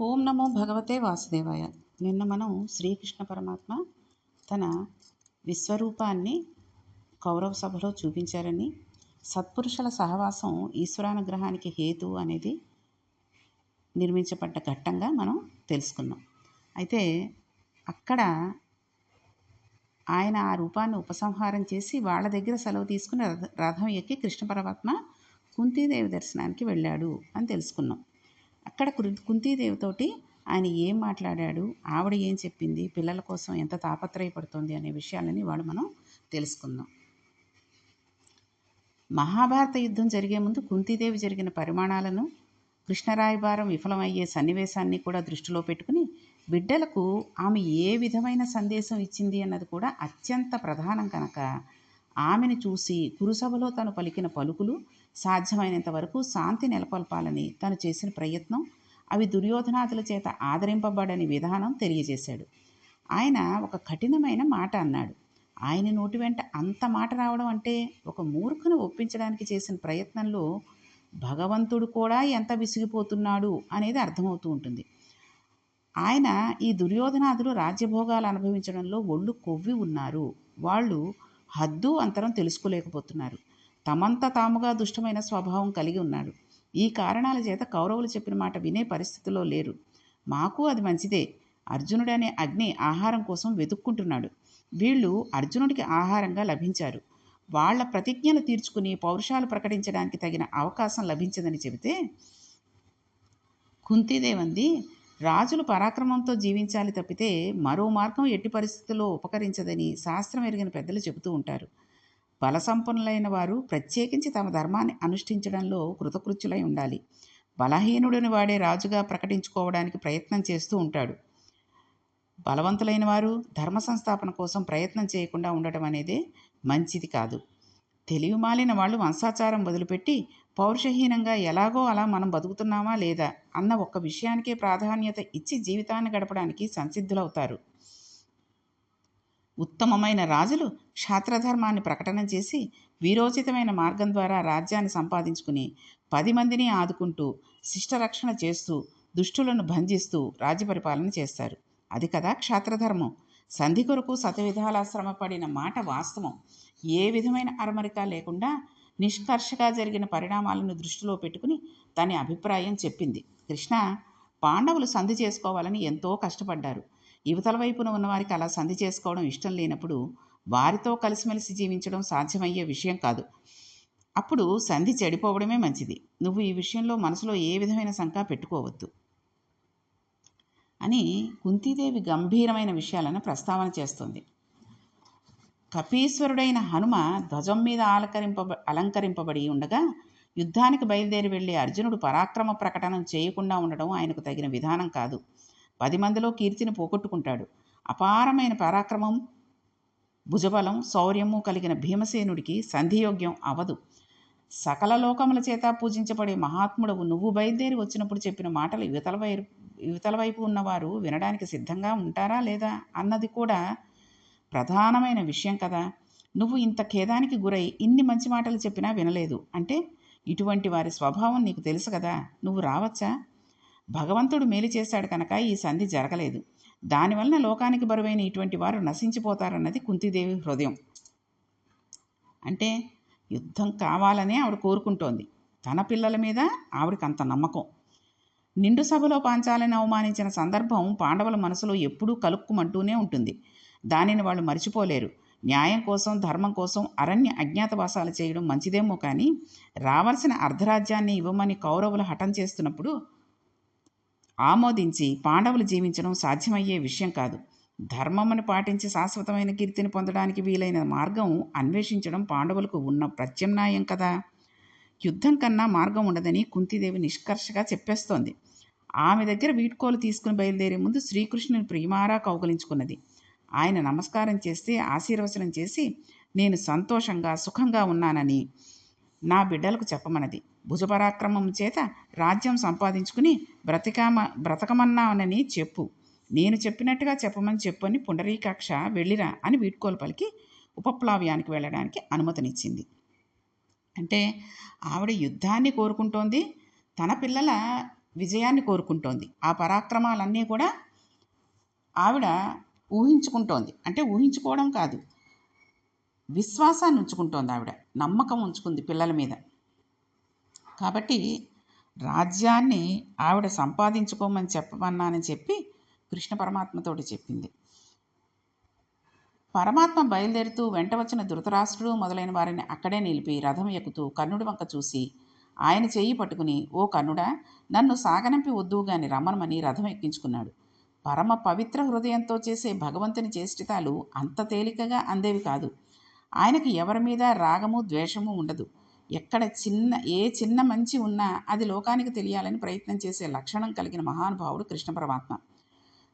ఓం నమో భగవతే వాసుదేవాయ. నిన్న మనం శ్రీకృష్ణ పరమాత్మ తన విశ్వరూపాన్ని కౌరవ సభలో చూపించారని సత్పురుషుల సహవాసం ఈశ్వరానుగ్రహానికి హేతు అనేది నిర్మించబడ్డ ఘట్టంగా మనం తెలుసుకున్నాం. అయితే అక్కడ ఆయన ఆ రూపాన్ని ఉపసంహారం చేసి వాళ్ళ దగ్గర సెలవు తీసుకుని రథ రథం ఎక్కి కృష్ణ పరమాత్మ కుంతీదేవి దర్శనానికి వెళ్ళాడు అని తెలుసుకున్నాం. అక్కడ కుంతీదేవితోటి ఆయన ఏం మాట్లాడాడు ఆవిడ ఏం చెప్పింది పిల్లల కోసం ఎంత తాపత్రయపడుతుంది అనే విషయాలని వాడు మనం తెలుసుకుందాం. మహాభారత యుద్ధం జరిగే ముందు కుంతీదేవి జరిగిన పరిమాణాలను కృష్ణరాయబారం విఫలమయ్యే సన్నివేశాన్ని కూడా దృష్టిలో పెట్టుకుని బిడ్డలకు ఆమె ఏ విధమైన సందేశం ఇచ్చింది అన్నది కూడా అత్యంత ప్రధానం కనుక. ఆమెను చూసి కురుసభలో తను పలికిన పలుకులు సాధ్యమైనంత వరకు శాంతి నెలకొల్పాలని తను చేసిన ప్రయత్నం అవి దుర్యోధనాదుల చేత ఆదరింపబడని విధానం తెలియజేశాడు. ఆయన ఒక కఠినమైన మాట అన్నాడు. ఆయన నోటి వెంట అంత మాట రావడం అంటే ఒక మూర్ఖను ఒప్పించడానికి చేసిన ప్రయత్నంలో భగవంతుడు కూడా ఎంత విసిగిపోతున్నాడు అనేది అర్థమవుతూ ఉంటుంది. ఆయన ఈ దుర్యోధనాదులు రాజ్యభోగాలు అనుభవించడంలో ఒళ్ళు కొవ్వి ఉన్నారు. వాళ్ళు హద్దు అంతరం తెలుసుకోలేకపోతున్నారు. తమంత తాముగా దుష్టమైన స్వభావం కలిగి ఉన్నాడు. ఈ కారణాల చేత కౌరవులు చెప్పిన మాట వినే పరిస్థితిలో లేరు. మాకు అది మంచిదే. అర్జునుడనే అగ్ని ఆహారం కోసం వెతుక్కుంటున్నాడు. వీళ్ళు అర్జునుడికి ఆహారంగా లభించారు. వాళ్ళ ప్రతిజ్ఞలు తీర్చుకుని పౌరుషాలు ప్రకటించడానికి తగిన అవకాశం లభించదని చెబితే కుంతీదేవంది రాజులు పరాక్రమంతో జీవించాలి తప్పితే మరో మార్గం ఎట్టి పరిస్థితుల్లో ఉపకరించదని శాస్త్రం ఎరిగిన పెద్దలు చెబుతూ ఉంటారు. బలసంపన్నులైన వారు ప్రత్యేకించి తమ ధర్మాన్ని అనుష్ఠించడంలో కృతకృత్యులై ఉండాలి. బలహీనుడిని వాడే రాజుగా ప్రకటించుకోవడానికి ప్రయత్నం చేస్తూ ఉంటాడు. బలవంతులైన వారు ధర్మ సంస్థాపన కోసం ప్రయత్నం చేయకుండా ఉండటం అనేది మంచిది కాదు. తెలివి మాలిన వాళ్ళు వంశాచారం వదిలిపెట్టి పౌరుషహీనంగా ఎలాగో అలా మనం బతుకుతున్నామా లేదా అన్న ఒక్క విషయానికే ప్రాధాన్యత ఇచ్చి జీవితాన్ని గడపడానికి సంసిద్ధులవుతారు. ఉత్తమమైన రాజులు క్షాత్రధర్మాన్ని ప్రకటన చేసి వీరోచితమైన మార్గం ద్వారా రాజ్యాన్ని సంపాదించుకుని పది మందిని ఆదుకుంటూ శిష్టరక్షణ చేస్తూ దుష్టులను బంధిస్తూ రాజ్య పరిపాలన చేస్తారు. అది కదా క్షాత్రధర్మం. సంధి కొరకు శతవిధాల శ్రమపడిన మాట వాస్తవం. ఏ విధమైన అరమరిక లేకుండా నిష్కర్షగా జరిగిన పరిణామాలను దృష్టిలో పెట్టుకుని తన అభిప్రాయం చెప్పింది. కృష్ణ పాండవులు సంధి చేసుకోవాలని ఎంతో కష్టపడ్డారు. యువతల వైపున ఉన్నవారికి అలా సంధి చేసుకోవడం ఇష్టం లేనప్పుడు వారితో కలిసిమెలిసి జీవించడం సాధ్యమయ్యే విషయం కాదు. అప్పుడు సంధి చెడిపోవడమే మంచిది. నువ్వు ఈ విషయంలో మనసులో ఏ విధమైన శంక పెట్టుకోవద్దు. అని కుంతీదేవి గంభీరమైన విషయాలను ప్రస్తావన చేస్తుంది. కపీశ్వరుడైన హనుమ ధ్వజం మీద అలంకరింప అలంకరింపబడి ఉండగా యుద్ధానికి బయలుదేరి వెళ్ళే అర్జునుడు పరాక్రమ ప్రకటన చేయకుండా ఉండడం ఆయనకు తగిన విధానం కాదు. పది మందిలో కీర్తిని పోగొట్టుకుంటాడు. అపారమైన పరాక్రమం భుజబలం శౌర్యము కలిగిన భీమసేనుడికి సంధియోగ్యం అవదు. సకల లోకముల చేత పూజించబడే మహాత్ముడవు నువ్వు బయలుదేరి వచ్చినప్పుడు చెప్పిన మాటలు యువతల వైపు యువతల వైపు ఉన్నవారు వినడానికి సిద్ధంగా ఉంటారా లేదా అన్నది కూడా ప్రధానమైన విషయం కదా. నువ్వు ఇంత ఖేదానికి గురై ఇన్ని మంచి మాటలు చెప్పినా వినలేదు. అంటే ఇటువంటి వారి స్వభావం నీకు తెలుసు కదా. నువ్వు రావచ్చా? భగవంతుడు మేలు చేశాడు కనుక ఈ సంధి జరగలేదు. దానివలన లోకానికి బరువైన ఇటువంటి వారు నశించిపోతారన్నది కుంతిదేవి హృదయం. అంటే యుద్ధం కావాలనే ఆవిడ కోరుకుంటోంది. తన పిల్లల మీద ఆవిడకి అంత నమ్మకం. నిండు సభలో పాంచాలని అవమానించిన సందర్భం పాండవుల మనసులో ఎప్పుడూ కలుక్కుమంటూనే ఉంటుంది. దానిని వాళ్ళు మర్చిపోలేరు. న్యాయం కోసం ధర్మం కోసం అరణ్య అజ్ఞాతవాసాలు చేయడం మంచిదేమో కానీ రావాల్సిన అర్ధరాజ్యాన్ని ఇవ్వమని కౌరవులు హఠం చేస్తున్నప్పుడు ఆమోదించి పాండవులు జీవించడం సాధ్యమయ్యే విషయం కాదు. ధర్మమును పాటించి శాశ్వతమైన కీర్తిని పొందడానికి వీలైన మార్గం అన్వేషించడం పాండవులకు ఉన్న ప్రత్యామ్నాయం కదా. యుద్ధం కన్నా మార్గం ఉండదని కుంతిదేవి నిష్కర్షగా చెప్పేస్తోంది. ఆమె దగ్గర వీడ్కోలు తీసుకుని బయలుదేరే ముందు శ్రీకృష్ణుని ప్రియమారా కౌగలించుకున్నది. ఆయన నమస్కారం చేస్తే ఆశీర్వచనం చేసి నేను సంతోషంగా సుఖంగా ఉన్నానని నా బిడ్డలకు చెప్పమన్నది. భుజపరాక్రమం చేత రాజ్యం సంపాదించుకుని బ్రతికామ బ్రతకమన్నానని చెప్పు. నేను చెప్పినట్టుగా చెప్పమని చెప్పని పుండరీకాక్ష వెళ్ళిరా అని వీడ్కోలు పలికి ఉపప్లావ్యానికి వెళ్ళడానికి అనుమతినిచ్చింది. అంటే ఆవిడ యుద్ధాన్ని కోరుకుంటోంది తన పిల్లల విజయాన్ని కోరుకుంటోంది. ఆ పరాక్రమాలన్నీ కూడా ఆవిడ ఊహించుకుంటోంది. అంటే ఊహించుకోవడం కాదు. విశ్వాసాన్ని ఉంచుకుంటోంది ఆవిడ. నమ్మకం ఉంచుకుంది పిల్లల మీద. కాబట్టి రాజ్యాన్ని ఆవిడ సంపాదించుకోమని చెప్పమన్నానని చెప్పి కృష్ణ పరమాత్మతోటి చెప్పింది. పరమాత్మ బయలుదేరుతూ వెంట వచ్చిన ధృతరాష్ట్రుడు మొదలైన వారిని అక్కడే నిలిపి రథం ఎక్కుతూ కర్ణుడి వంక చూసి ఆయన చేయి పట్టుకుని ఓ కర్ణుడా నన్ను సాగనంపి వద్దు గాని రమ్మనమని రథం ఎక్కించుకున్నాడు. పరమ పవిత్ర హృదయంతో చేసే భగవంతుని చేష్టితాలు అంత తేలికగా అందేవి కాదు. ఆయనకి ఎవరి మీద రాగము ద్వేషము ఉండదు. ఎక్కడ చిన్న ఏ చిన్న మంచి ఉన్నా అది లోకానికి తెలియాలని ప్రయత్నం చేసే లక్షణం కలిగిన మహానుభావుడు కృష్ణ పరమాత్మ.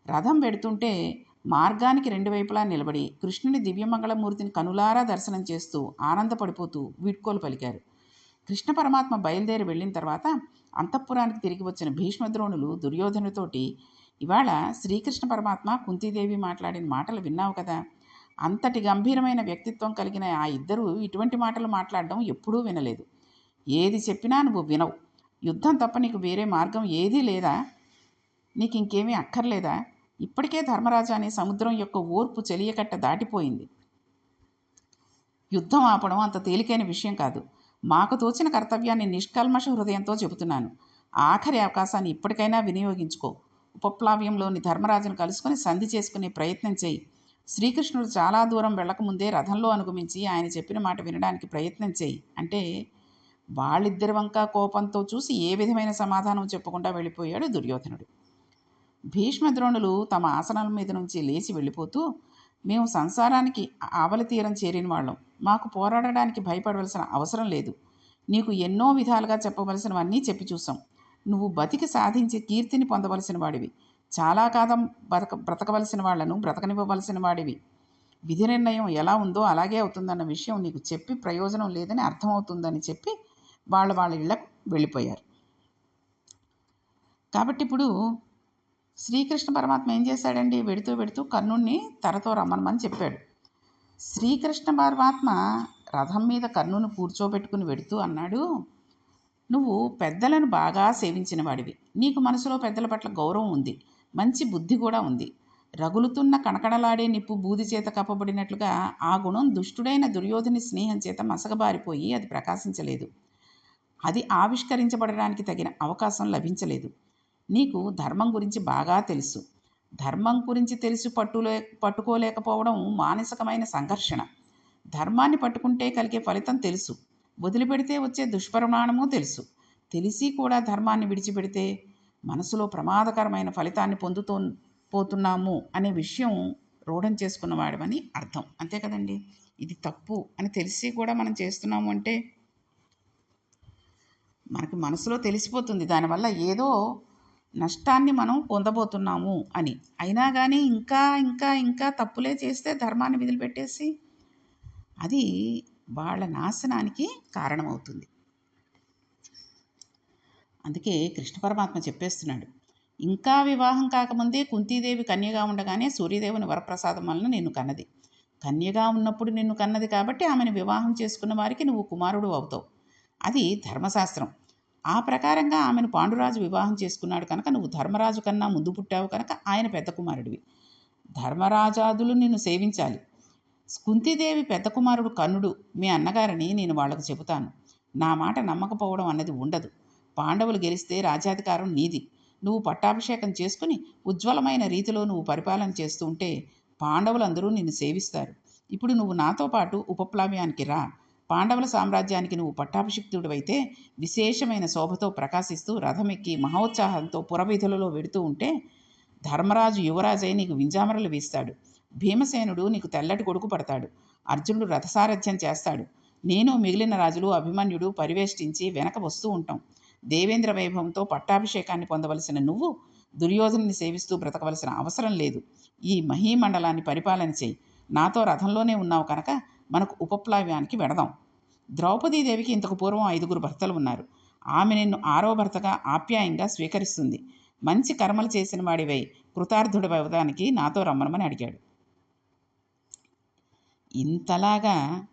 రథం పెడుతుంటే మార్గానికి రెండు వైపులా నిలబడి కృష్ణుని దివ్యమంగళమూర్తిని కనులారా దర్శనం చేస్తూ ఆనందపడిపోతూ వీడ్కోలు పలికారు. కృష్ణ పరమాత్మ బయలుదేరి వెళ్ళిన తర్వాత అంతఃపురానికి తిరిగి వచ్చిన భీష్మద్రోణులు దుర్యోధనుతోటి ఇవాళ శ్రీకృష్ణ పరమాత్మ కుంతీదేవి మాట్లాడిన మాటలు విన్నావు కదా? అంతటి గంభీరమైన వ్యక్తిత్వం కలిగిన ఆ ఇద్దరు ఇటువంటి మాటలు మాట్లాడడం ఎప్పుడూ వినలేదు. ఏది చెప్పినా నువ్వు వినవు. యుద్ధం తప్ప నీకు వేరే మార్గం ఏదీ లేదా? నీకు ఇంకేమీ అక్కర్లేదా? ఇప్పటికే ధర్మరాజు అనే సముద్రం యొక్క ఓర్పు చెలియకట్ట దాటిపోయింది. యుద్ధం ఆపడం అంత తేలికైన విషయం కాదు. మాకు తోచిన కర్తవ్యాన్ని నిష్కల్మష హృదయంతో చెబుతున్నాను. ఆఖరి అవకాశాన్ని ఇప్పటికైనా వినియోగించుకో. ఉపప్లావ్యంలోని ధర్మరాజును కలుసుకొని సంధి చేసుకునే ప్రయత్నం చేయి. శ్రీకృష్ణుడు చాలా దూరం వెళ్ళకముందే రథంలో అనుగమించి ఆయన చెప్పిన మాట వినడానికి ప్రయత్నం చేయి. అంటే వాళ్ళిద్దరి వంక కోపంతో చూసి ఏ విధమైన సమాధానం చెప్పకుండా వెళ్ళిపోయాడు దుర్యోధనుడు. భీష్మద్రోణులు తమ ఆసనాల మీద నుంచి లేచి వెళ్ళిపోతూ మేము సంసారానికి ఆవలి తీరం చేరిన వాళ్ళం. మాకు పోరాడడానికి భయపడవలసిన అవసరం లేదు. నీకు ఎన్నో విధాలుగా చెప్పవలసినవన్నీ చెప్పి చూసాం నువ్వు బతికి సాధించి కీర్తిని పొందవలసిన వాడివి. చాలా కాలం బతక బ్రతకవలసిన వాళ్ళను బ్రతకనివ్వవలసిన వాడివి. విధి నిర్ణయం ఎలా ఉందో అలాగే అవుతుందన్న విషయం నీకు చెప్పి ప్రయోజనం లేదని అర్థమవుతుందని చెప్పి వాళ్ళ వాళ్ళ ఇళ్ళకు వెళ్ళిపోయారు. కాబట్టి ఇప్పుడు శ్రీకృష్ణ పరమాత్మ ఏం చేశాడండి? వెడుతూ వెడుతూ కర్ణుణ్ణి తరతో రమ్మనమని చెప్పాడు. శ్రీకృష్ణ పరమాత్మ రథం మీద కర్ణుని కూర్చోబెట్టుకుని వెడుతూ అన్నాడు నువ్వు పెద్దలను బాగా సేవించిన వాడివి. నీకు మనసులో పెద్దల పట్ల గౌరవం ఉంది. మంచి బుద్ధి కూడా ఉంది. రగులుతున్న కణకణలాడే నిప్పు బూది చేత కప్పబడినట్లుగా ఆ గుణం దుష్టుడైన దుర్యోధని స్నేహం చేత మసగబారిపోయి అది ప్రకాశించలేదు. అది ఆవిష్కరించబడడానికి తగిన అవకాశం లభించలేదు. నీకు ధర్మం గురించి బాగా తెలుసు. ధర్మం గురించి తెలిసి పట్టులే పట్టుకోలేకపోవడం మానసికమైన సంఘర్షణ. ధర్మాన్ని పట్టుకుంటే కలిగే ఫలితం తెలుసు. వదిలిపెడితే వచ్చే దుష్పరిమాణము తెలుసు. తెలిసి కూడా ధర్మాన్ని విడిచిపెడితే మనసులో ప్రమాదకరమైన ఫలితాన్ని పొందుతూ పోతున్నాము అనే విషయం రూఢం చేసుకున్నవాడమని అర్థం. అంతే కదండి? ఇది తప్పు అని తెలిసి కూడా మనం చేస్తున్నాము అంటే మనకి మనసులో తెలిసిపోతుంది. దానివల్ల ఏదో నష్టాన్ని మనం పొందబోతున్నాము అని. అయినా కానీ ఇంకా ఇంకా ఇంకా తప్పులే చేస్తే ధర్మాన్ని విదిలిపెట్టేసి అది వాళ్ళ నాశనానికి కారణమవుతుంది. అందుకే కృష్ణ పరమాత్మ చెప్పేస్తున్నాడు ఇంకా వివాహం కాకముందే కుంతీదేవి కన్యగా ఉండగానే సూర్యదేవుని వరప్రసాదం వలన నిన్ను కన్నది. కన్యగా ఉన్నప్పుడు నిన్ను కన్నది కాబట్టి ఆమెను వివాహం చేసుకున్న వారికి నువ్వు కుమారుడు అవుతావు. అది ధర్మశాస్త్రం. ఆ ప్రకారంగా ఆమెను పాండురాజు వివాహం చేసుకున్నాడు కనుక నువ్వు ధర్మరాజు కన్నా ముందు పుట్టావు కనుక ఆయన పెద్ద కుమారుడివి. ధర్మరాజాదులు నిన్ను సేవించాలి. కుంతీదేవి పెద్ద కుమారుడు కన్నుడు. మీ అన్నగారని నేను వాళ్ళకు చెబుతాను. నా మాట నమ్మకపోవడం అన్నది ఉండదు. పాండవులు గెలిస్తే రాజ్యాధికారం నీది. నువ్వు పట్టాభిషేకం చేసుకుని ఉజ్వలమైన రీతిలో నువ్వు పరిపాలన చేస్తూ ఉంటే పాండవులందరూ నిన్ను సేవిస్తారు. ఇప్పుడు నువ్వు నాతో పాటు ఉపప్లావ్యానికి రా. పాండవుల సామ్రాజ్యానికి నువ్వు పట్టాభిషిక్తుడివైతే విశేషమైన శోభతో ప్రకాశిస్తూ రథమెక్కి మహోత్సాహంతో పురవీధులలో వెడుతూ ఉంటే ధర్మరాజు యువరాజై నీకు వింజామరలు వీస్తాడు. భీమసేనుడు నీకు తెల్లటి కొడుకు పడతాడు. అర్జునుడు రథసారథ్యం చేస్తాడు. నేను మిగిలిన రాజులు అభిమన్యుడు పరివేష్టించి వెనక వస్తూ ఉంటాం. దేవేంద్ర వైభవంతో పట్టాభిషేకాన్ని పొందవలసిన నువ్వు దుర్యోధనుని సేవిస్తూ బ్రతకవలసిన అవసరం లేదు. ఈ మహీమండలాన్ని పరిపాలన చేయి. నాతో రథంలోనే ఉన్నావు కనుక మనకు ఉపప్లావ్యానికి వెడదాం. ద్రౌపదీదేవికి ఇంతకు పూర్వం ఐదుగురు భర్తలు ఉన్నారు. ఆమె నిన్ను ఆరో భర్తగా ఆప్యాయంగా స్వీకరిస్తుంది. మంచి కర్మలు చేసిన వాడివై కృతార్థుడవడానికి నాతో రమ్మనమని అడిగాడు. ఇంతలాగా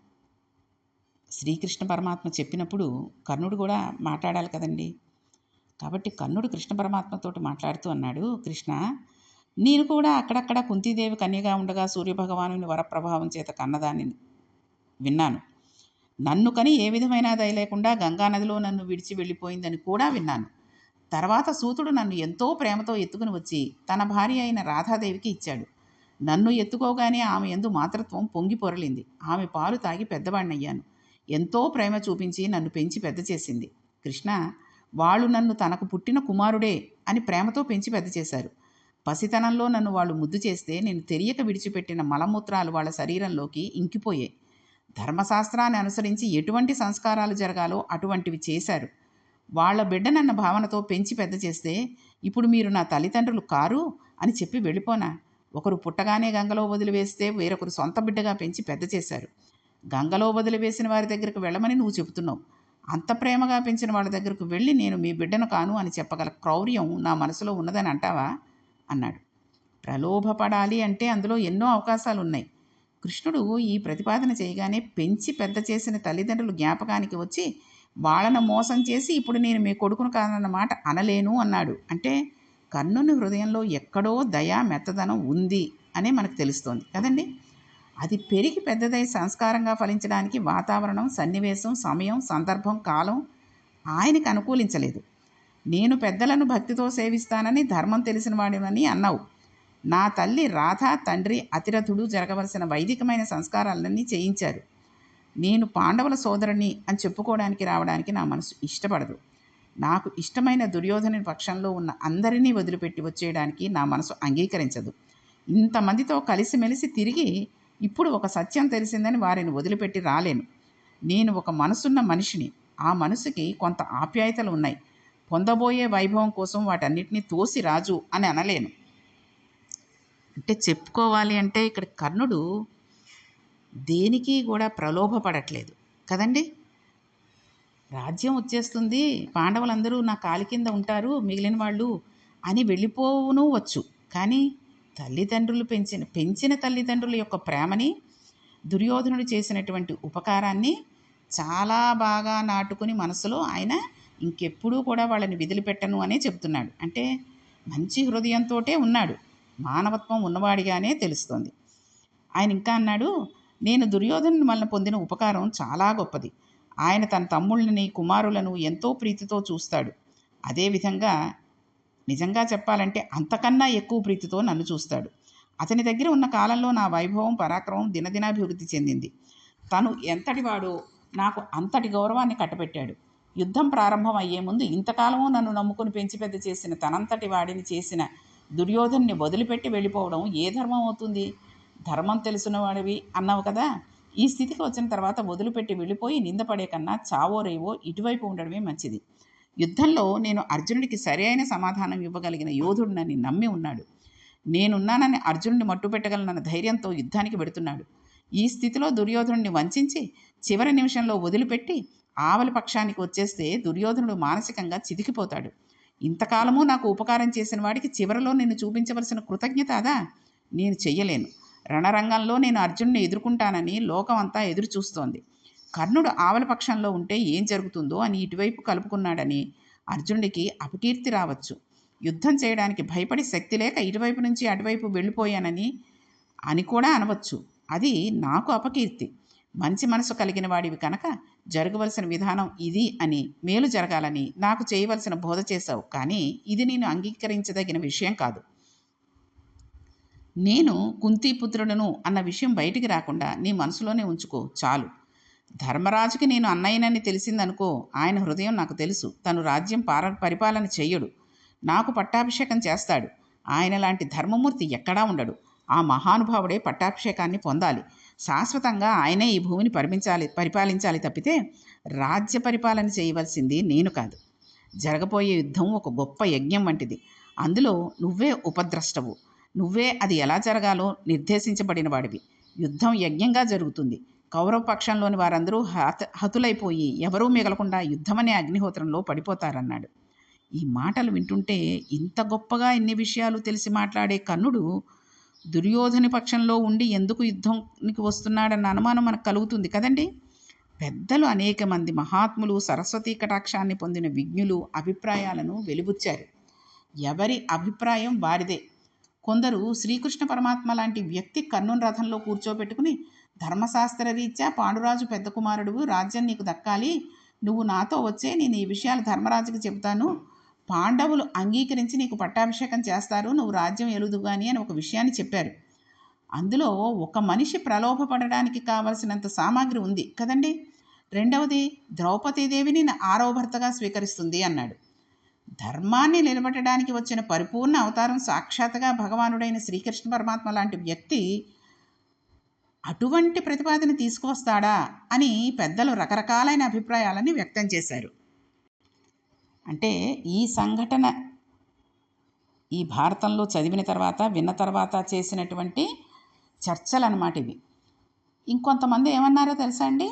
శ్రీకృష్ణ పరమాత్మ చెప్పినప్పుడు కర్ణుడు కూడా మాట్లాడాలి కదండి. కాబట్టి కర్ణుడు కృష్ణ పరమాత్మతోటి మాట్లాడుతూ అన్నాడు కృష్ణ నేను కూడా అక్కడక్కడ కుంతీదేవి కన్యగా ఉండగా సూర్యభగవాను వరప్రభావం చేత కన్నదాన్ని విన్నాను. నన్ను కని ఏ విధమైన దయ లేకుండా గంగానదిలో నన్ను విడిచి వెళ్ళిపోయిందని కూడా విన్నాను. తర్వాత సూతుడు నన్ను ఎంతో ప్రేమతో ఎత్తుకుని వచ్చి తన భార్య అయిన రాధాదేవికి ఇచ్చాడు. నన్ను ఎత్తుకోగానే ఆమె ఎందు మాతృత్వం పొంగి పొరలింది. ఆమె పాలు తాగి పెద్దవాడినయ్యాను ఎంతో ప్రేమ చూపించి నన్ను పెంచి పెద్ద చేసింది. కృష్ణ వాళ్ళు నన్ను తనకు పుట్టిన కుమారుడే అని ప్రేమతో పెంచి పెద్ద చేశారు. పసితనంలో నన్ను వాళ్ళు ముద్దు చేస్తే నేను తెలియక విడిచిపెట్టిన మలమూత్రాలు వాళ్ళ శరీరంలోకి ఇంకిపోయాయి. ధర్మశాస్త్రాన్ని అనుసరించి ఎటువంటి సంస్కారాలు జరగాలో అటువంటివి చేశారు. వాళ్ళ బిడ్డనన్న భావనతో పెంచి పెద్ద చేస్తే ఇప్పుడు మీరు నా తల్లిదండ్రులు కారు అని చెప్పి వెళ్ళిపోనా? ఒకరు పుట్టగానే గంగలో వదిలివేస్తే వేరొకరు సొంత బిడ్డగా పెంచి పెద్ద చేశారు. గంగలో వదిలివేసిన వారి దగ్గరకు వెళ్ళమని నువ్వు చెబుతున్నావు. అంత ప్రేమగా పెంచిన వాళ్ళ దగ్గరకు వెళ్ళి నేను మీ బిడ్డను కాను అని చెప్పగల క్రౌర్యం నా మనసులో ఉన్నదని అంటావా? అన్నాడు. ప్రలోభపడాలి అంటే అందులో ఎన్నో అవకాశాలు ఉన్నాయి కృష్ణుడు ఈ ప్రతిపాదన చేయగానే పెంచి పెద్ద చేసిన తల్లిదండ్రులు జ్ఞాపకానికి వచ్చి వాళ్ళను మోసం చేసి ఇప్పుడు నేను మీ కొడుకును కాదన్నమాట అనలేను అన్నాడు. అంటే కర్ణుని హృదయంలో ఎక్కడో దయా మెత్తదనం ఉంది అనే మనకు తెలుస్తోంది. కదండి? అది పెరిగి పెద్దదై సంస్కారంగా ఫలించడానికి వాతావరణం సన్నివేశం సమయం సందర్భం కాలం ఆయనకు అనుకూలించలేదు. నేను పెద్దలను భక్తితో సేవిస్తానని ధర్మం తెలిసిన వాడినని అన్నావు. నా తల్లి రాధ తండ్రి అతిరథుడు జరగవలసిన వైదికమైన సంస్కారాలన్నీ చేయించారు. నేను పాండవుల సోదరుని అని చెప్పుకోవడానికి రావడానికి నా మనసు ఇష్టపడదు. నాకు ఇష్టమైన దుర్యోధని పక్షంలో ఉన్న అందరినీ వదిలిపెట్టి వచ్చేయడానికి నా మనసు అంగీకరించదు. ఇంతమందితో కలిసిమెలిసి తిరిగి ఇప్పుడు ఒక సత్యం తెలిసిందని వారిని వదిలిపెట్టి రాలేను. నేను ఒక మనసున్న మనిషిని. ఆ మనసుకి కొంత ఆప్యాయతలు ఉన్నాయి. పొందబోయే వైభవం కోసం వాటన్నిటినీ తోసి రాజు అని అనలేను. అంటే చెప్పుకోవాలి అంటే ఇక్కడ కర్ణుడు దేనికి కూడా ప్రలోభపడట్లేదు. కదండి? రాజ్యం వచ్చేస్తుంది. పాండవులందరూ నా కాలి కింద ఉంటారు. మిగిలిన వాళ్ళు అని వెళ్ళిపోవును వచ్చు. కానీ తల్లిదండ్రులు పెంచిన పెంచిన తల్లిదండ్రుల యొక్క ప్రేమని దుర్యోధనుడు చేసినటువంటి ఉపకారాన్ని చాలా బాగా నాటుకుని మనసులో ఆయన ఇంకెప్పుడూ కూడా వాళ్ళని విదిలిపెట్టను అనే చెప్తున్నాడు అంటే మంచి హృదయంతో ఉన్నాడు. మానవత్వం ఉన్నవాడిగానే తెలుస్తోంది. ఆయన ఇంకా అన్నాడు నేను దుర్యోధను వలన పొందిన ఉపకారం చాలా గొప్పది. ఆయన తన తమ్ముళ్ళని కుమారులను ఎంతో ప్రీతితో చూస్తాడు. అదేవిధంగా నిజంగా చెప్పాలంటే అంతకన్నా ఎక్కువ ప్రీతితో నన్ను చూస్తాడు. అతని దగ్గర ఉన్న కాలంలో నా వైభవం పరాక్రమం దినదినాభివృద్ధి చెందింది. తను ఎంతటివాడో నాకు అంతటి గౌరవాన్ని కట్టబెట్టాడు. యుద్ధం ప్రారంభం అయ్యే ముందు ఇంతకాలము నన్ను నమ్ముకుని పెంచి పెద్ద చేసిన తనంతటి వాడిని చేసిన దుర్యోధన్ని వదిలిపెట్టి వెళ్ళిపోవడం ఏ ధర్మం అవుతుంది? ధర్మం తెలిసినవాడివి అన్నావు కదా? ఈ స్థితికి వచ్చిన తర్వాత వదిలిపెట్టి వెళ్ళిపోయి నిందపడే కన్నా చావో రేవో ఇటువైపు ఉండడమే మంచిది. యుద్ధంలో నేను అర్జునుడికి సరైన సమాధానం ఇవ్వగలిగిన యోధుడినని నమ్మి ఉన్నాడు. నేనున్నానని అర్జునుడిని మట్టుపెట్టగలనన్న ధైర్యంతో యుద్ధానికి పెడుతున్నాడు ఈ స్థితిలో దుర్యోధనుడిని వంచి చివరి నిమిషంలో వదిలిపెట్టి ఆవలి పక్షానికి వచ్చేస్తే దుర్యోధనుడు మానసికంగా చితికిపోతాడు ఇంతకాలము నాకు ఉపకారం చేసిన వాడికి చివరిలో నేను చూపించవలసిన కృతజ్ఞత అదా? నేను చెయ్యలేను. రణరంగంలో నేను అర్జునుని ఎదుర్కొంటానని లోకం అంతా ఎదురు చూస్తోంది కర్ణుడు ఆవల పక్షంలో ఉంటే ఏం జరుగుతుందో అని ఇటువైపు కలుపుకున్నాడని అర్జునుడికి అపకీర్తి రావచ్చు. యుద్ధం చేయడానికి భయపడి శక్తి లేక ఇటువైపు నుంచి అటువైపు వెళ్ళిపోయానని అని కూడా అనవచ్చు. అది నాకు అపకీర్తి. మంచి మనసు కలిగిన వాడివి కనుక జరగవలసిన విధానం ఇది అని మేలు జరగాలని నాకు చేయవలసిన బోధ చేశావు. కానీ ఇది నేను అంగీకరించదగిన విషయం కాదు. నేను కుంతిపుత్రుడను అన్న విషయం బయటికి రాకుండా నీ మనసులోనే ఉంచుకో. చాలు. ధర్మరాజుకి నేను అన్నయ్యనని తెలిసిందనుకో ఆయన హృదయం నాకు తెలుసు. తను రాజ్యం పార పరిపాలన చెయ్యడు. నాకు పట్టాభిషేకం చేస్తాడు. ఆయన లాంటి ధర్మమూర్తి ఎక్కడా ఉండడు. ఆ మహానుభావుడే పట్టాభిషేకాన్ని పొందాలి. శాశ్వతంగా ఆయనే ఈ భూమిని పరిమించాలి పరిపాలించాలి తప్పితే రాజ్య పరిపాలన చేయవలసింది నేను కాదు. జరగబోయే యుద్ధం ఒక గొప్ప యజ్ఞం వంటిది. అందులో నువ్వే ఉపద్రష్టవు. నువ్వే అది ఎలా జరగాలో నిర్దేశించబడిన వాడివి యుద్ధం యజ్ఞంగా జరుగుతుంది. కౌరవ పక్షంలోని వారందరూ హత హతులైపోయి ఎవరూ మిగలకుండా యుద్ధమనే అగ్నిహోత్రంలో పడిపోతారన్నాడు. ఈ మాటలు వింటుంటే ఇంత గొప్పగా ఎన్ని విషయాలు తెలిసి మాట్లాడే కర్ణుడు దుర్యోధని పక్షంలో ఉండి ఎందుకు యుద్ధంకి వస్తున్నాడన్న అనుమానం మనకు కలుగుతుంది కదండి? పెద్దలు అనేక మంది మహాత్ములు సరస్వతీ కటాక్షాన్ని పొందిన విజ్ఞులు అభిప్రాయాలను వెలిబుచ్చారు. ఎవరి అభిప్రాయం వారిదే. కొందరు శ్రీకృష్ణ పరమాత్మ లాంటి వ్యక్తి కన్నున్ రథంలో కూర్చోబెట్టుకుని ధర్మశాస్త్ర రీత్యా పాండురాజు పెద్ద కుమారుడు రాజ్యం నీకు దక్కాలి. నువ్వు నాతో వచ్చే నేను ఈ విషయాలు ధర్మరాజుకి చెబుతాను. పాండవులు అంగీకరించి నీకు పట్టాభిషేకం చేస్తారు. నువ్వు రాజ్యం ఎలుదుగాని అని ఒక విషయాన్ని చెప్పారు. అందులో ఒక మనిషి ప్రలోభపడడానికి కావలసినంత సామాగ్రి ఉంది. కదండి? రెండవది ద్రౌపదీదేవిని నా ఆరవ భర్తగా స్వీకరిస్తుంది అన్నాడు. ధర్మాన్ని నిలబెట్టడానికి వచ్చిన పరిపూర్ణ అవతారం సాక్షాత్గా భగవానుడైన శ్రీకృష్ణ పరమాత్మ లాంటి వ్యక్తి అటువంటి ప్రతిపాదన తీసుకొస్తాడా అని పెద్దలు రకరకాలైన అభిప్రాయాలని వ్యక్తం చేశారు. అంటే ఈ సంఘటన ఈ భారతంలో చదివిన తర్వాత విన్న తర్వాత చేసినటువంటి చర్చలు అన్నమాట ఇవి. ఇంకొంతమంది ఏమన్నారో తెలుసా అండి?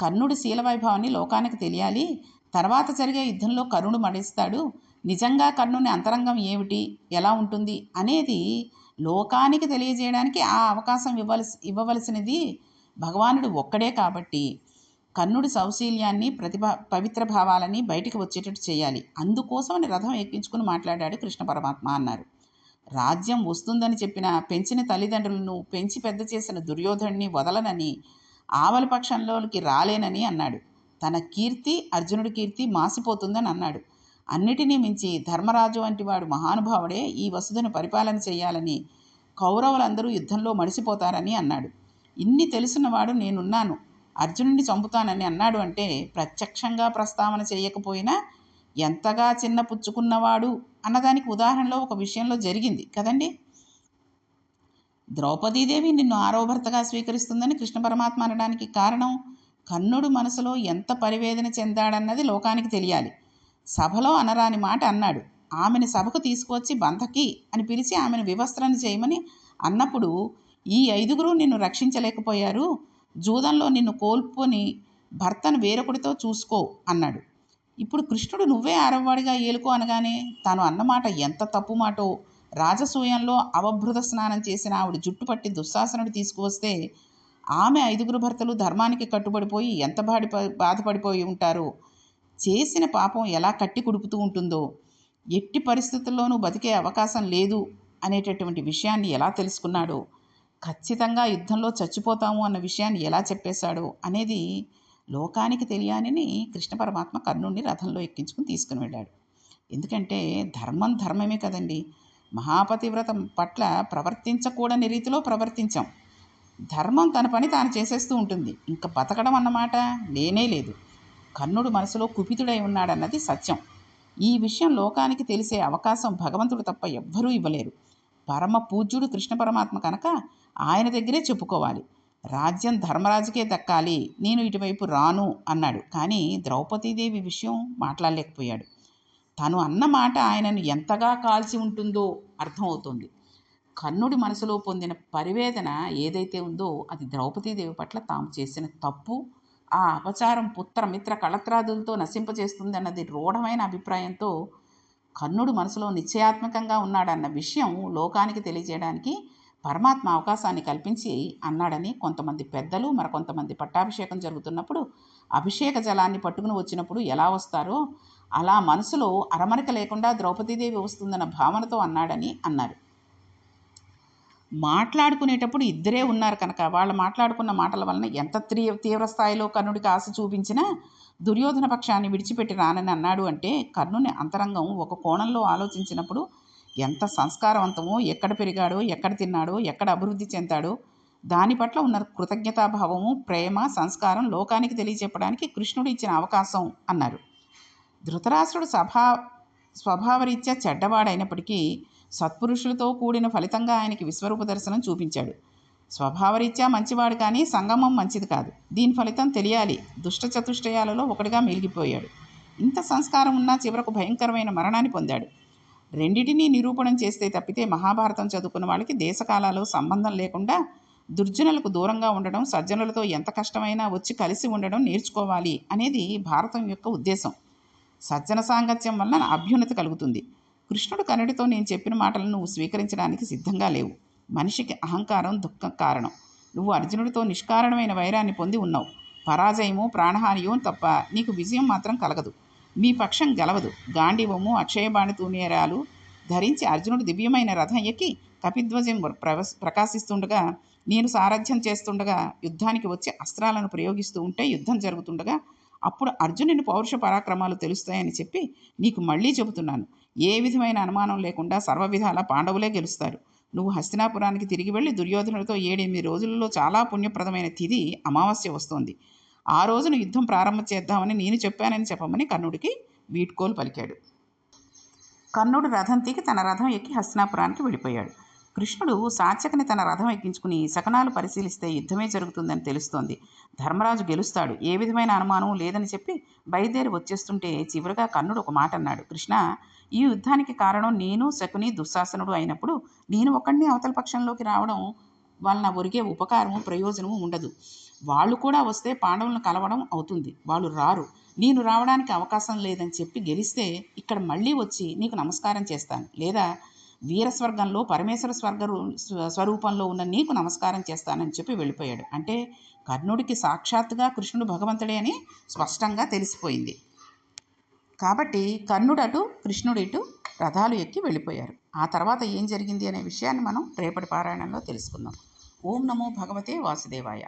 కర్ణుడి శీలవైభవాన్ని లోకానికి తెలియాలి తర్వాత జరిగే యుద్ధంలో కర్ణుడు మడిస్తాడు నిజంగా కర్ణుని అంతరంగం ఏమిటి? ఎలా ఉంటుంది? అనేది లోకానికి తెలియజేయడానికి ఆ అవకాశం ఇవ్వవలసి ఇవ్వవలసినది భగవానుడు ఒక్కడే కాబట్టి కర్ణుడి సౌశీల్యాన్ని ప్రతిభ పవిత్ర భావాలని బయటికి వచ్చేటట్టు చేయాలి. అందుకోసమని రథం ఎక్కించుకుని మాట్లాడాడు కృష్ణ పరమాత్మ అన్నారు. రాజ్యం వస్తుందని చెప్పిన పెంచిన తల్లిదండ్రులను పెంచి పెద్ద చేసిన దుర్యోధనుని వదలనని ఆవలి పక్షంలోకి రాలేనని అన్నాడు. తన కీర్తి అర్జునుడి కీర్తి మాసిపోతుందని అన్నాడు. అన్నిటినీ మించి ధర్మరాజు వంటి వాడు మహానుభావుడే ఈ వసుధను పరిపాలన చేయాలని కౌరవులందరూ యుద్ధంలో మడిసిపోతారని అన్నాడు. ఇన్ని తెలిసినవాడు నేనున్నాను. అర్జునుడిని చంపుతానని అన్నాడు అంటే ప్రత్యక్షంగా ప్రస్తావన చేయకపోయినా ఎంతగా చిన్న పుచ్చుకున్నవాడు అన్నదానికి ఉదాహరణలో ఒక విషయంలో జరిగింది కదండి. ద్రౌపదీదేవి నిన్ను ఆరోభర్తగా స్వీకరిస్తుందని కృష్ణ పరమాత్మ అనడానికి కారణం కర్ణుడు మనసులో ఎంత పరివేదన చెందాడన్నది లోకానికి తెలియాలి. సభలో అనరాని మాట అన్నాడు. ఆమెను సభకు తీసుకువచ్చి బంధకి అని పిలిచి ఆమెను వివస్త్రాన్ని చేయమని అన్నప్పుడు ఈ ఐదుగురు నిన్ను రక్షించలేకపోయారు. జూదంలో నిన్ను కోల్పోని భర్తను వేరొకడితో చూసుకో అన్నాడు. ఇప్పుడు కృష్ణుడు నువ్వే ఆరవవాడిగా ఏలుకో అనగానే తాను అన్నమాట ఎంత తప్పు మాటో రాజసూయంలో అవభృత స్నానం చేసిన ఆవిడ జుట్టు పట్టి దుశ్శాసనుడు తీసుకువస్తే ఆమె ఐదుగురు భర్తలు ధర్మానికి కట్టుబడిపోయి ఎంత బాడి బాధపడిపోయి ఉంటారో? చేసిన పాపం ఎలా కట్టి కుడుపుతూ ఉంటుందో ఎట్టి పరిస్థితుల్లోనూ బతికే అవకాశం లేదు అనేటటువంటి విషయాన్ని ఎలా తెలుసుకున్నాడో ఖచ్చితంగా యుద్ధంలో చచ్చిపోతాము అన్న విషయాన్ని ఎలా చెప్పేశాడో అనేది లోకానికి తెలియాలని కృష్ణ పరమాత్మ కర్ణుడిని రథంలో ఎక్కించుకుని తీసుకుని వెళ్ళాడు. ఎందుకంటే ధర్మం ధర్మమే కదండి. మహాపతివ్రతం పట్ల ప్రవర్తించకూడని రీతిలో ప్రవర్తించాం. ధర్మం తన పని తాను చేసేస్తూ ఉంటుంది. ఇంకా బతకడం అన్నమాట లేనే లేదు. కర్ణుడు మనసులో కుపితుడై ఉన్నాడన్నది సత్యం. ఈ విషయం లోకానికి తెలిసే అవకాశం భగవంతుడు తప్ప ఎవ్వరూ ఇవ్వలేరు. పరమ పూజ్యుడు కృష్ణ పరమాత్మ కనుక ఆయన దగ్గరే చెప్పుకోవాలి. రాజ్యం ధర్మరాజుకే దక్కాలి నేను ఇటువైపు రాను అన్నాడు. కానీ ద్రౌపదీదేవి విషయం మాట్లాడలేకపోయాడు. తను అన్న మాట ఆయనను ఎంతగా కాల్చి ఉంటుందో అర్థమవుతుంది. కర్ణుడి మనసులో పొందిన పరివేదన ఏదైతే ఉందో అది ద్రౌపదీదేవి పట్ల తాము చేసిన తప్పు ఆ అపచారం పుత్ర మిత్ర కళత్రాదులతో నశింపజేస్తుందన్నది రూఢమైన అభిప్రాయంతో కర్ణుడు మనసులో నిశ్చయాత్మకంగా ఉన్నాడన్న విషయం లోకానికి తెలియజేయడానికి పరమాత్మ అవకాశాన్ని కల్పించి అన్నాడని కొంతమంది పెద్దలు మరికొంతమంది పట్టాభిషేకం జరుగుతున్నప్పుడు అభిషేక జలాన్ని పట్టుకుని వచ్చినప్పుడు ఎలా వస్తారో అలా మనసులో అరమరిక లేకుండా ద్రౌపదీదేవి వస్తుందన్న భావనతో అన్నాడని అన్నారు. మాట్లాడుకునేటప్పుడు ఇద్దరే ఉన్నారు కనుక వాళ్ళు మాట్లాడుకున్న మాటల వలన ఎంత తీవ్ర తీవ్రస్థాయిలో కర్ణుడికి ఆశ చూపించినా దుర్యోధన పక్షాన్ని విడిచిపెట్టి రానని అన్నాడు అంటే కర్ణుని అంతరంగం ఒక కోణంలో ఆలోచించినప్పుడు ఎంత సంస్కారవంతమో ఎక్కడ పెరిగాడో ఎక్కడ తిన్నాడో ఎక్కడ అభివృద్ధి చెందాడో దాని పట్ల ఉన్న కృతజ్ఞతాభావము ప్రేమ సంస్కారం లోకానికి తెలియచెప్పడానికి కృష్ణుడు ఇచ్చిన అవకాశం అన్నారు. ధృతరాష్ట్రుడు సభా స్వభావరీత్యా చెడ్డవాడైనప్పటికీ సత్పురుషులతో కూడిన ఫలితంగా ఆయనకి విశ్వరూప దర్శనం చూపించాడు. స్వభావరీత్యా మంచివాడు కానీ సంగమం మంచిది కాదు. దీని ఫలితం తెలియాలి. దుష్ట చతుష్టయాలలో ఒకటిగా మిగిలిపోయాడు ఇంత సంస్కారం ఉన్నా చివరకు భయంకరమైన మరణాన్ని పొందాడు. రెండిటినీ నిరూపణం చేస్తే తప్పితే మహాభారతం చదువుకున్న వాళ్ళకి దేశకాలాలు సంబంధం లేకుండా దుర్జనులకు దూరంగా ఉండడం సజ్జనులతో ఎంత కష్టమైనా వచ్చి కలిసి ఉండడం నేర్చుకోవాలి అనేది భారతం యొక్క ఉద్దేశం. సజ్జన సాంగత్యం వలన అభ్యున్నతి కలుగుతుంది. కృష్ణుడు కనుడితో నేను చెప్పిన మాటలను నువ్వు స్వీకరించడానికి సిద్ధంగా లేవు. మనిషికి అహంకారం దుఃఖం కారణం. నువ్వు అర్జునుడితో నిష్కారణమైన వైరాన్ని పొంది ఉన్నావు. పరాజయము ప్రాణహానియో తప్ప నీకు విజయం మాత్రం కలగదు. మీ పక్షం గెలవదు. గాంధీవము అక్షయబాణి తూనేరాలు ధరించి అర్జునుడు దివ్యమైన రథం ఎక్కి కపిధ్వజం ప్రకాశిస్తుండగా నేను సారథ్యం చేస్తుండగా యుద్ధానికి వచ్చి అస్త్రాలను ప్రయోగిస్తూ ఉంటే యుద్ధం జరుగుతుండగా అప్పుడు అర్జునుని పౌరుష పరాక్రమాలు తెలుస్తాయని చెప్పి నీకు మళ్ళీ చెబుతున్నాను. ఏ విధమైన అనుమానం లేకుండా సర్వ విధాల పాండవులే గెలుస్తారు. నువ్వు హస్తినాపురానికి తిరిగి వెళ్ళి దుర్యోధనుడితో ఏడెనిమిది రోజులలో చాలా పుణ్యప్రదమైన తిథి అమావాస్య వస్తోంది. ఆ రోజున యుద్ధం ప్రారంభం చేద్దామని నేను చెప్పానని చెప్పమని కర్ణుడికి వీడ్కోలు పలికాడు. కర్ణుడు రథం తీకి తన రథం ఎక్కి హస్తినాపురానికి వెళ్ళిపోయాడు. కృష్ణుడు సాత్యకని తన రథం ఎక్కించుకుని శకనాలు పరిశీలిస్తే యుద్ధమే జరుగుతుందని తెలుస్తోంది. ధర్మరాజు గెలుస్తాడు. ఏ విధమైన అనుమానం లేదని చెప్పి బయలుదేరి వచ్చేస్తుంటే చివరిగా కర్ణుడు ఒక మాట అన్నాడు కృష్ణ ఈ యుద్ధానికి కారణం నేను శకుని దుశ్శాసనుడు అయినప్పుడు నేను ఒకడిని అవతల పక్షంలోకి రావడం వలన ఒరిగే ఉపకారము ప్రయోజనము ఉండదు. వాళ్ళు కూడా వస్తే పాండవులను కలవడం అవుతుంది. వాళ్ళు రారు. నేను రావడానికి అవకాశం లేదని చెప్పి గెలిస్తే ఇక్కడ మళ్ళీ వచ్చి నీకు నమస్కారం చేస్తాను. లేదా వీరస్వర్గంలో పరమేశ్వర స్వర్గ స్వరూపంలో ఉన్న నీకు నమస్కారం చేస్తానని చెప్పి వెళ్ళిపోయాడు. అంటే కర్ణుడికి సాక్షాత్తుగా కృష్ణుడు భగవంతుడే అని స్పష్టంగా తెలిసిపోయింది. కాబట్టి కర్ణుడు అటు ఇటు రథాలు ఎక్కి వెళ్ళిపోయారు. ఆ తర్వాత ఏం జరిగింది అనే విషయాన్ని మనం రేపటి పారాయణంలో తెలుసుకుందాం. ఓం నమో భగవతే వాసుదేవాయ.